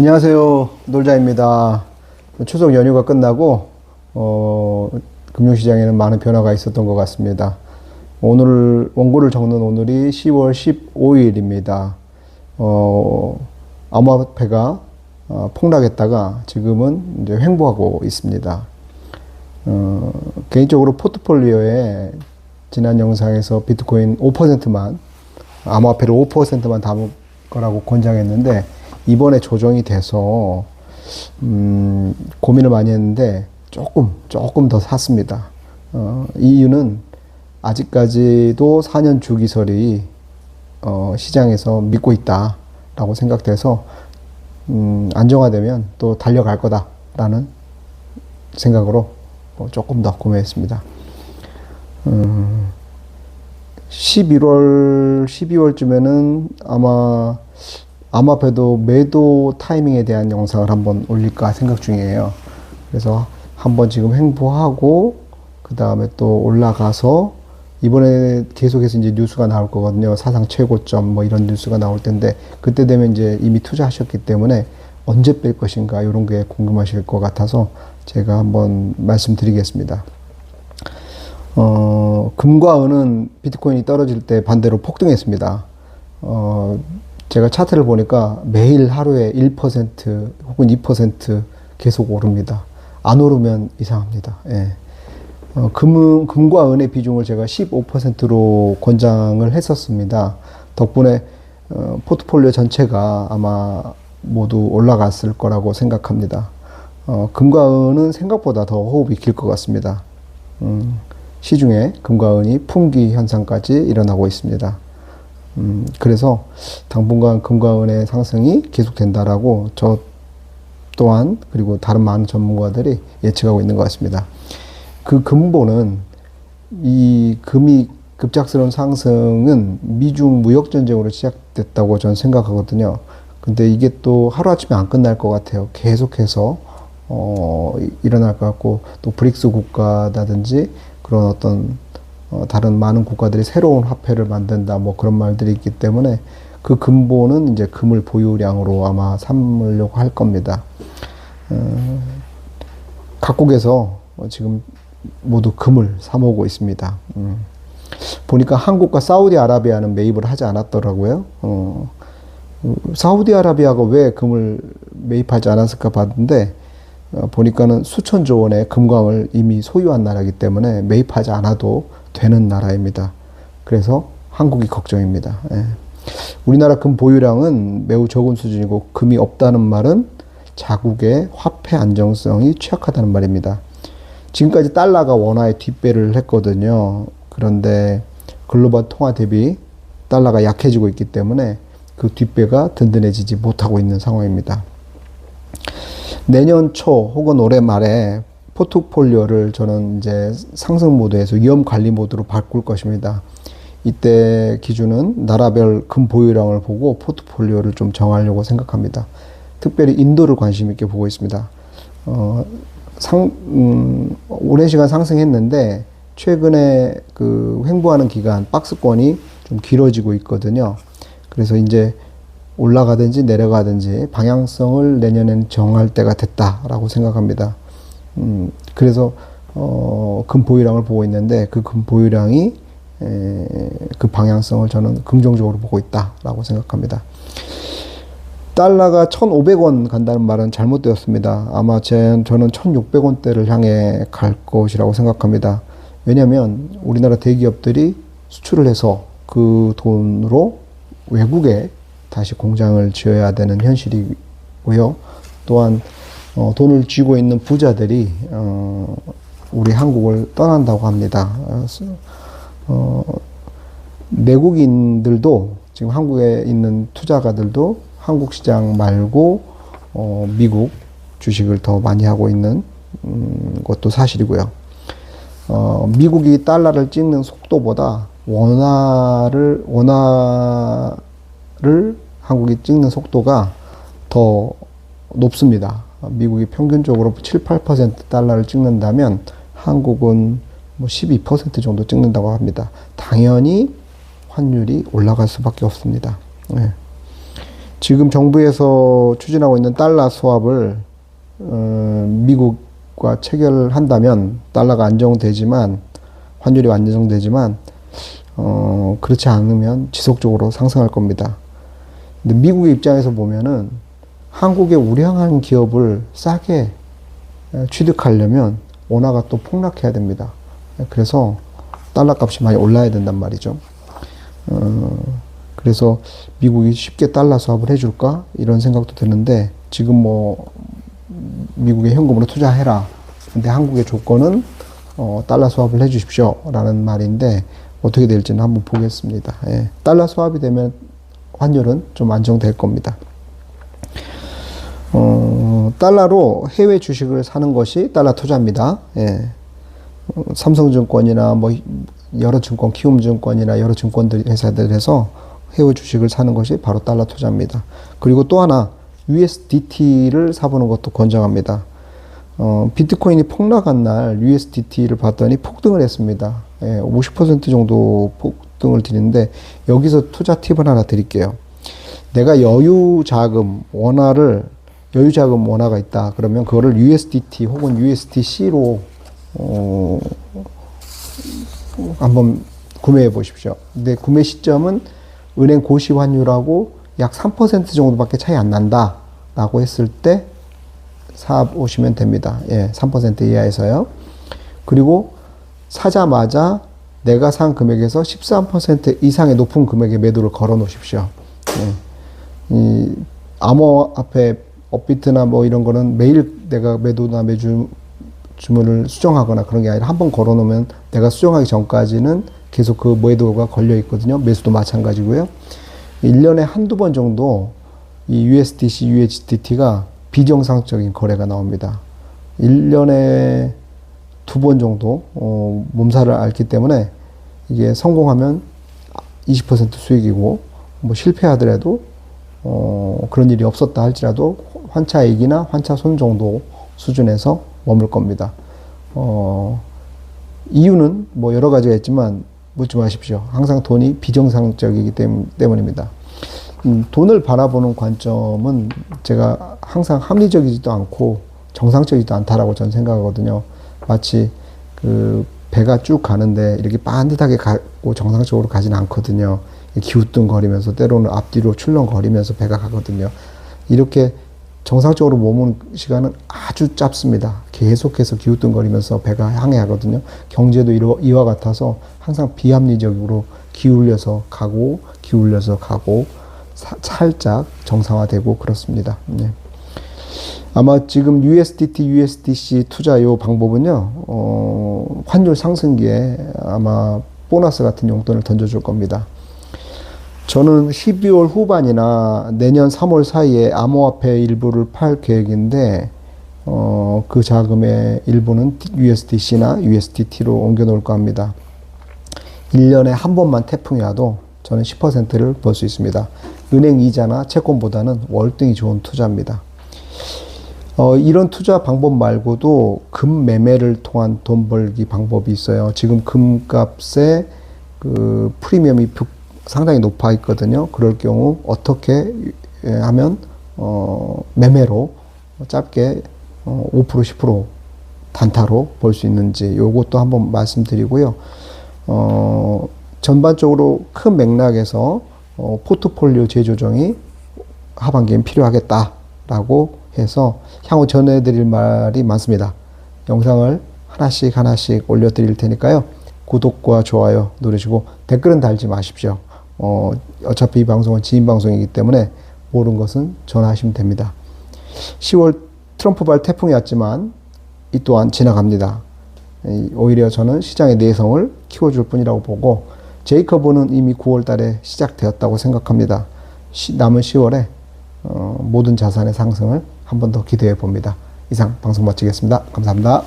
안녕하세요. 놀자입니다. 추석 연휴가 끝나고, 어, 금융시장에는 많은 변화가 있었던 것 같습니다. 오늘, 원고를 적는 오늘이 10월 15일입니다. 어, 암호화폐가 어, 폭락했다가 지금은 이제 횡보하고 있습니다. 어, 개인적으로 포트폴리오에 지난 영상에서 비트코인 5%만, 암호화폐를 5%만 담을 거라고 권장했는데, 이번에 조정이 돼서, 음, 고민을 많이 했는데, 조금, 조금 더 샀습니다. 어, 이유는 아직까지도 4년 주기설이, 어, 시장에서 믿고 있다라고 생각돼서, 음, 안정화되면 또 달려갈 거다라는 생각으로 뭐 조금 더 구매했습니다. 음, 11월, 12월쯤에는 아마 암호화폐도 매도 타이밍에 대한 영상을 한번 올릴까 생각 중이에요. 그래서 한번 지금 횡보하고 그 다음에 또 올라가서 이번에 계속해서 이제 뉴스가 나올 거거든요. 사상 최고점 뭐 이런 뉴스가 나올 텐데 그때 되면 이제 이미 투자하셨기 때문에 언제 뺄 것인가 이런 게 궁금하실 것 같아서 제가 한번 말씀드리겠습니다. 어, 금과 은은 비트코인이 떨어질 때 반대로 폭등했습니다. 어, 제가 차트를 보니까 매일 하루에 1% 혹은 2% 계속 오릅니다. 안 오르면 이상합니다. 예. 어, 금, 금과 은의 비중을 제가 15%로 권장을 했었습니다. 덕분에 어, 포트폴리오 전체가 아마 모두 올라갔을 거라고 생각합니다. 어, 금과 은은 생각보다 더 호흡이 길 것 같습니다. 음, 시중에 금과 은이 품귀 현상까지 일어나고 있습니다. 음, 그래서 당분간 금과 은의 상승이 계속된다라고 저 또한 그리고 다른 많은 전문가들이 예측하고 있는 것 같습니다. 그 근본은 이 금이 급작스러운 상승은 미중 무역 전쟁으로 시작됐다고 저는 생각하거든요. 근데 이게 또 하루아침에 안 끝날 것 같아요. 계속해서 어, 이- 일어날 것 같고 또 브릭스 국가라든지 그런 어떤 어, 다른 많은 국가들이 새로운 화폐를 만든다 뭐 그런 말들이 있기 때문에 그 근본은 이제 금을 보유량으로 아마 삼으려고 할 겁니다. 어, 각국에서 어, 지금 모두 금을 사모으고 있습니다. 음. 보니까 한국과 사우디아라비아는 매입을 하지 않았더라고요. 어, 어, 사우디아라비아가 왜 금을 매입하지 않았을까 봤는데 어, 보니까는 수천조 원의 금광을 이미 소유한 나라이기 때문에 매입하지 않아도 되는 나라입니다. 그래서 한국이 걱정입니다. 예. 우리나라 금 보유량은 매우 적은 수준이고 금이 없다는 말은 자국의 화폐 안정성이 취약하다는 말입니다. 지금까지 달러가 원화에 뒷배를 했거든요. 그런데 글로벌 통화 대비 달러가 약해지고 있기 때문에 그 뒷배가 든든해지지 못하고 있는 상황입니다. 내년 초 혹은 올해 말에 포트폴리오를 저는 이제 상승 모드에서 위험 관리 모드로 바꿀 것입니다. 이때 기준은 나라별 금 보유량을 보고 포트폴리오를 좀 정하려고 생각합니다. 특별히 인도를 관심 있게 보고 있습니다. 어, 상, 음, 오랜 시간 상승했는데 최근에 그 횡보하는 기간 박스권이 좀 길어지고 있거든요. 그래서 이제 올라가든지 내려가든지 방향성을 내년엔 정할 때가 됐다라고 생각합니다. 음, 그래서 어, 금 보유량을 보고 있는데 그 금 보유량이 에, 그 방향성을 저는 긍정적으로 보고 있다라고 생각합니다. 달러가 1,500원 간다는 말은 잘못되었습니다. 아마 제, 저는 1,600원대를 향해 갈 것이라고 생각합니다. 왜냐하면 우리나라 대기업들이 수출을 해서 그 돈으로 외국에 다시 공장을 지어야 되는 현실이고요. 또한 어, 돈을 쥐고 있는 부자들이 어, 우리 한국을 떠난다고 합니다. 어, 내국인들도 지금 한국에 있는 투자가들도 한국 시장 말고 어, 미국 주식을 더 많이 하고 있는 음, 것도 사실이고요. 어, 미국이 달러를 찍는 속도보다 원화를 원화를 한국이 찍는 속도가 더 높습니다. 미국이 평균적으로 7, 8% 달러를 찍는다면 한국은 뭐 12% 정도 찍는다고 합니다. 당연히 환율이 올라갈 수밖에 없습니다. 네. 지금 정부에서 추진하고 있는 달러 수합을 어, 미국과 체결한다면 달러가 안정되지만 환율이 안정되지만 어, 그렇지 않으면 지속적으로 상승할 겁니다. 근데 미국의 입장에서 보면은 한국에 우량한 기업을 싸게 에, 취득하려면 원화가 또 폭락해야 됩니다. 그래서 달러 값이 많이 올라야 된단 말이죠. 어, 그래서 미국이 쉽게 달러 수합을 해줄까 이런 생각도 드는데 지금 뭐 미국에 현금으로 투자해라. 근데 한국의 조건은 어, 달러 수합을 해주십시오 라는 말인데 어떻게 될지는 한번 보겠습니다. 예. 달러 수합이 되면 환율은 좀 안정될 겁니다. 어, 달러로 해외 주식을 사는 것이 달러 투자입니다. 예. 어, 삼성증권이나 뭐 여러 증권, 키움증권이나 여러 증권들 회사들에서 해외 주식을 사는 것이 바로 달러 투자입니다. 그리고 또 하나 USDT를 사보는 것도 권장합니다. 어, 비트코인이 폭락한 날 USDT를 봤더니 폭등을 했습니다. 예, 50% 정도 폭등을 드리는데 여기서 투자 팁을 하나 드릴게요. 내가 여유 자금 원화를 여유 자금 원화가 있다. 그러면 그거를 USDT 혹은 USDC로 어, 한번 구매해 보십시오. 근데 구매 시점은 은행 고시 환율하고 약 3% 정도밖에 차이 안 난다 라고 했을 때 사 오시면 됩니다. 예, 3% 이하에서요. 그리고 사자마자 내가 산 금액에서 13% 이상의 높은 금액의 매도를 걸어 놓으십시오. 예. 이 암호 앞에 업비트나 뭐 이런 거는 매일 내가 매도나 매주 주문을 수정하거나 그런 게 아니라 한 번 걸어 놓으면 내가 수정하기 전까지는 계속 그 매도가 걸려 있거든요. 매수도 마찬가지고요. 1년에 한두 번 정도 이 USDC, USDT가 비정상적인 거래가 나옵니다. 1년에 두 번 정도 어, 몸살을 앓기 때문에 이게 성공하면 20% 수익이고 뭐 실패하더라도 어, 그런 일이 없었다 할지라도 환차익이나 환차손 정도 수준에서 머물 겁니다. 어, 이유는 뭐 여러 가지가 있지만 묻지 마십시오. 항상 돈이 비정상적이기 때문입니다. 음, 돈을 바라보는 관점은 제가 항상 합리적이지도 않고 정상적이지도 않다라고 저는 생각하거든요. 마치 그 배가 쭉 가는데 이렇게 반듯하게 가고 정상적으로 가진 않거든요. 기우뚱거리면서 때로는 앞뒤로 출렁거리면서 배가 가거든요. 이렇게 정상적으로 머무는 시간은 아주 짧습니다. 계속해서 기우뚱거리면서 배가 향해 하거든요. 경제도 이와 같아서 항상 비합리적으로 기울여서 가고 기울여서 가고 사, 살짝 정상화되고 그렇습니다. 네. 아마 지금 USDT, USDC 투자 요 방법은요, 어, 환율 상승기에 아마 보너스 같은 용돈을 던져줄 겁니다. 저는 12월 후반이나 내년 3월 사이에 암호화폐 일부를 팔 계획인데, 어, 그 자금의 일부는 USDC나 USDT로 옮겨 놓을까 합니다. 1년에 한 번만 태풍이 와도 저는 10%를 벌 수 있습니다. 은행 이자나 채권보다는 월등히 좋은 투자입니다. 어, 이런 투자 방법 말고도 금 매매를 통한 돈 벌기 방법이 있어요. 지금 금값의 그 프리미엄이 상당히 높아 있거든요. 그럴 경우 어떻게 하면 어, 매매로 짧게 어, 5% 10% 단타로 벌수 있는지 요것도 한번 말씀드리고요. 어, 전반적으로 큰 맥락에서 어, 포트폴리오 재조정이 하반기엔 필요하겠다라고 해서 향후 전해드릴 말이 많습니다. 영상을 하나씩 하나씩 올려드릴 테니까요. 구독과 좋아요 누르시고 댓글은 달지 마십시오. 어, 어차피 이 방송은 지인 방송이기 때문에 모르는 것은 전화하시면 됩니다. 10월 트럼프발 태풍이 왔지만 이 또한 지나갑니다. 오히려 저는 시장의 내성을 키워줄 뿐이라고 보고 제이커브는 이미 9월 달에 시작되었다고 생각합니다. 시, 남은 10월에 어, 모든 자산의 상승을 한 번 더 기대해 봅니다. 이상 방송 마치겠습니다. 감사합니다.